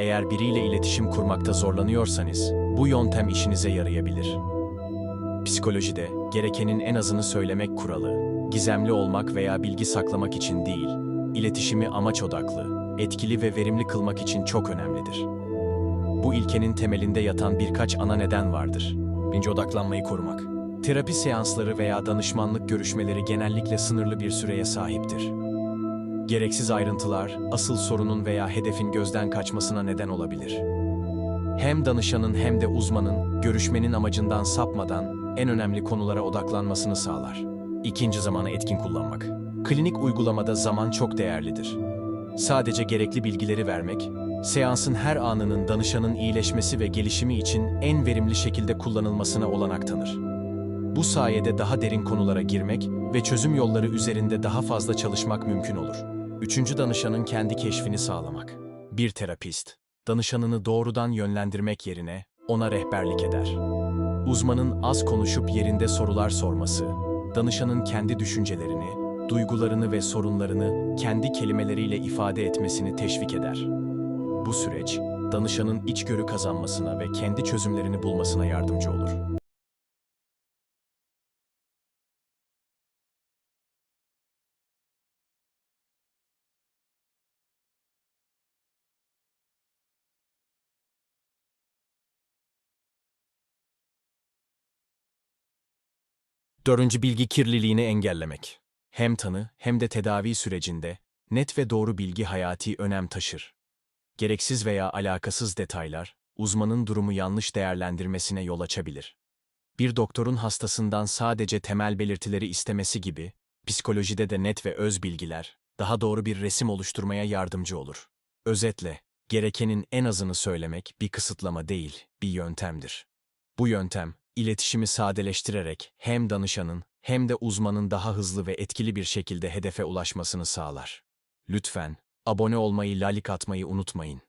Eğer biriyle iletişim kurmakta zorlanıyorsanız, bu yöntem işinize yarayabilir. Psikolojide, gerekenin en azını söylemek kuralı, gizemli olmak veya bilgi saklamak için değil, iletişimi amaç odaklı, etkili ve verimli kılmak için çok önemlidir. Bu ilkenin temelinde yatan birkaç ana neden vardır. Birinci odaklanmayı korumak. Terapi seansları veya danışmanlık görüşmeleri genellikle sınırlı bir süreye sahiptir. Gereksiz ayrıntılar, asıl sorunun veya hedefin gözden kaçmasına neden olabilir. Hem danışanın hem de uzmanın, görüşmenin amacından sapmadan en önemli konulara odaklanmasını sağlar. İkinci zamanı etkin kullanmak. Klinik uygulamada zaman çok değerlidir. Sadece gerekli bilgileri vermek, seansın her anının danışanın iyileşmesi ve gelişimi için en verimli şekilde kullanılmasına olanak tanır. Bu sayede daha derin konulara girmek ve çözüm yolları üzerinde daha fazla çalışmak mümkün olur. Üçüncü danışanın kendi keşfini sağlamak. Bir terapist, danışanını doğrudan yönlendirmek yerine ona rehberlik eder. Uzmanın az konuşup yerinde sorular sorması, danışanın kendi düşüncelerini, duygularını ve sorunlarını kendi kelimeleriyle ifade etmesini teşvik eder. Bu süreç, danışanın içgörü kazanmasına ve kendi çözümlerini bulmasına yardımcı olur. Dördüncü bilgi kirliliğini engellemek. Hem tanı hem de tedavi sürecinde net ve doğru bilgi hayati önem taşır. Gereksiz veya alakasız detaylar, uzmanın durumu yanlış değerlendirmesine yol açabilir. Bir doktorun hastasından sadece temel belirtileri istemesi gibi, psikolojide de net ve öz bilgiler, daha doğru bir resim oluşturmaya yardımcı olur. Özetle, gerekenin en azını söylemek bir kısıtlama değil, bir yöntemdir. Bu yöntem, iletişimi sadeleştirerek hem danışanın hem de uzmanın daha hızlı ve etkili bir şekilde hedefe ulaşmasını sağlar. Lütfen abone olmayı, lalik atmayı unutmayın.